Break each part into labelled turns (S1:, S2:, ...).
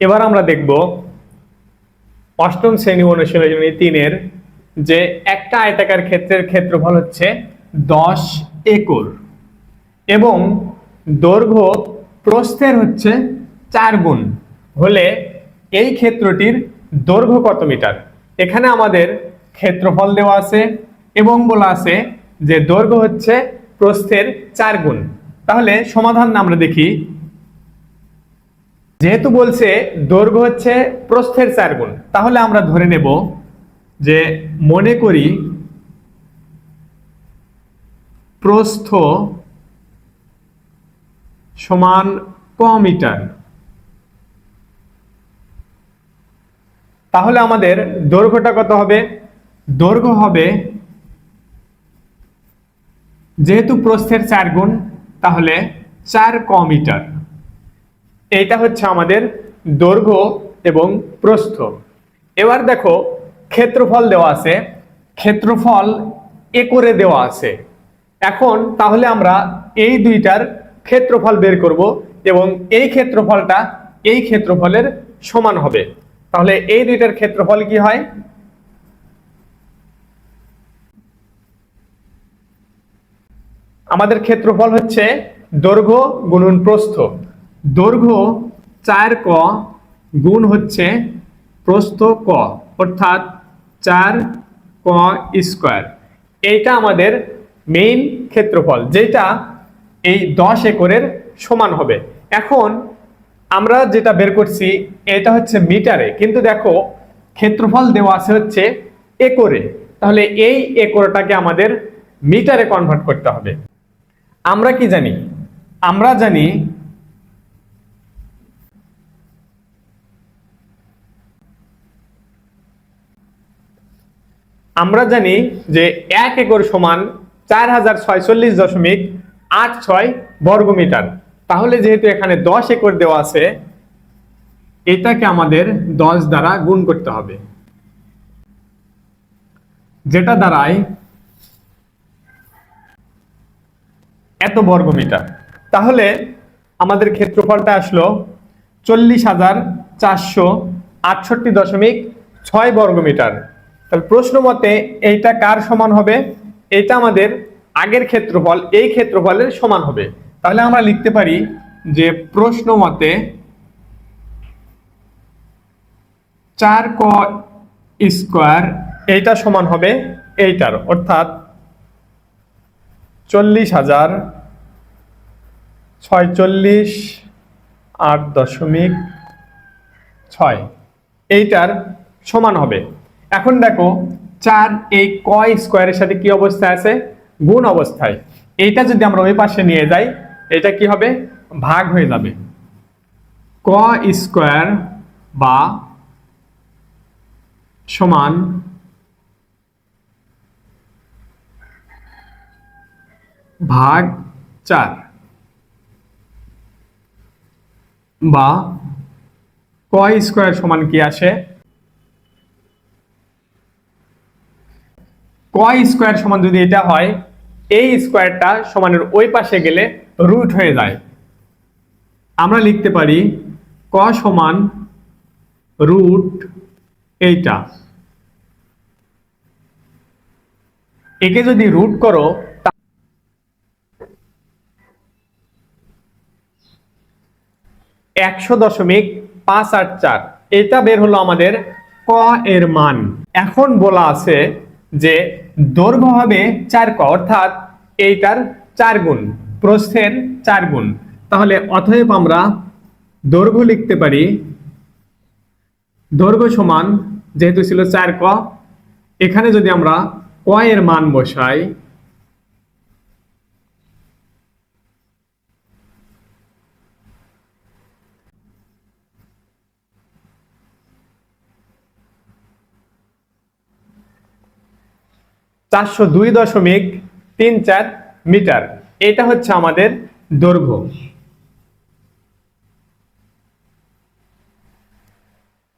S1: এবার আমরা দেখব অষ্টম শ্রেণি অনুশীলনী তিনের যে একটা আয়তাকার ক্ষেত্রের ক্ষেত্রফল হচ্ছে দশ একর এবং দৈর্ঘ্য প্রস্থের হচ্ছে চার গুণ হলে এই ক্ষেত্রটির দৈর্ঘ্য কত মিটার? এখানে আমাদের ক্ষেত্রফল দেওয়া আছে এবং বলা আছে যে দৈর্ঘ্য হচ্ছে প্রস্থের চার গুণ। তাহলে সমাধান আমরা দেখি যেহেতু বলছে দৈর্ঘ্য হচ্ছে প্রস্থের চার গুণ, তাহলে আমরা ধরে নেব যে মনে করি প্রস্থ সমান ক মিটার। তাহলে আমাদের দৈর্ঘ্যটা কত হবে? দৈর্ঘ্য হবে যেহেতু প্রস্থের চার গুণ, তাহলে চার ক মিটার। এইটা হচ্ছে আমাদের দৈর্ঘ্য এবং প্রস্থ। এবার দেখো, ক্ষেত্রফল দেওয়া আছে। ক্ষেত্রফল একরে দেওয়া আছে। এখন তাহলে আমরা এই দুইটার ক্ষেত্রফল বের করব এবং এই ক্ষেত্রফলটা এই ক্ষেত্রফলের সমান হবে। তাহলে এই দুইটার ক্ষেত্রফল কি হয়? আমাদের ক্ষেত্রফল হচ্ছে দৈর্ঘ্য গুণন প্রস্থ। দৈর্ঘ্য চার ক গুণ হচ্ছে প্রস্থ ক, অর্থাৎ চার ক স্কোয়ার। এইটা আমাদের মেইন ক্ষেত্রফল, যেটা এই দশ একরের সমান হবে। এখন আমরা যেটা বের করছি, এটা হচ্ছে মিটারে। কিন্তু দেখো, ক্ষেত্রফল দেওয়া আছে হচ্ছে একরে। তাহলে এই একরটাকে আমাদের মিটারে কনভার্ট করতে হবে। আমরা কি জানি? আমরা জানি আমরা জানি যে এক একর সমান চার হাজার ছয়চল্লিশ দশমিক আট ছয় বর্গ মিটার তাহলে যেহেতু এখানে দশ একর দেওয়া আছে, এটাকে আমাদের দশ দ্বারা গুণ করতে হবে। যেটা দাঁড়ায় এত বর্গ মিটার তাহলে আমাদের ক্ষেত্রফলটা আসলো চল্লিশ হাজার চারশো আটষট্টি দশমিক ছয় বর্গ মিটার তাহলে প্রশ্ন মতে এইটা কার সমান হবে? এটা আমাদের আগের ক্ষেত্রফল, এই ক্ষেত্রফলের সমান হবে। তাহলে আমরা লিখতে পারি যে প্রশ্ন মতে চার ক স্কোয়ার এইটা সমান হবে এইটার, অর্থাৎ চল্লিশ হাজার ছয়চল্লিশ আট দশমিক ছয়। এইটার সমান হবে। এখন দেখো, চার, এই ক স্কোয়ারের সাথে কি অবস্থায় আছে? গুণ অবস্থায়। এইটা যদি আমরা ওই পাশে নিয়ে যাই, এটা কি হবে? ভাগ হয়ে যাবে। ক স্কোয়ার বা সমান ভাগ চার বা ক স্কোয়ার সমান কি আসে? ক স্কোয়ার সমান যদি এটা হয়, এই স্কোয়ারটা সমানের ওই পাশে গেলে রুট হয়ে যায়। আমরা লিখতে পারি ক সমান রুট এইটা। একে যদি রুট করো একশো দশমিক পাঁচ আট চার। এটা বের হলো আমাদের ক এর মান। এখন বলা আছে যে দৈর্ঘ্য হবে চার ক, অর্থাৎ এইটার চার গুণ, প্রস্থের চার গুণ। তাহলে অতএব আমরা দৈর্ঘ্য লিখতে পারি, দৈর্ঘ্য সমান যেহেতু ছিল চার ক, এখানে যদি আমরা ক এর মান বসাই চারশো দুই দশমিক তিন চার মিটার। এটা হচ্ছে আমাদের দৈর্ঘ্য।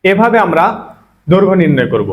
S1: এভাবে আমরা দৈর্ঘ্য নির্ণয় করব।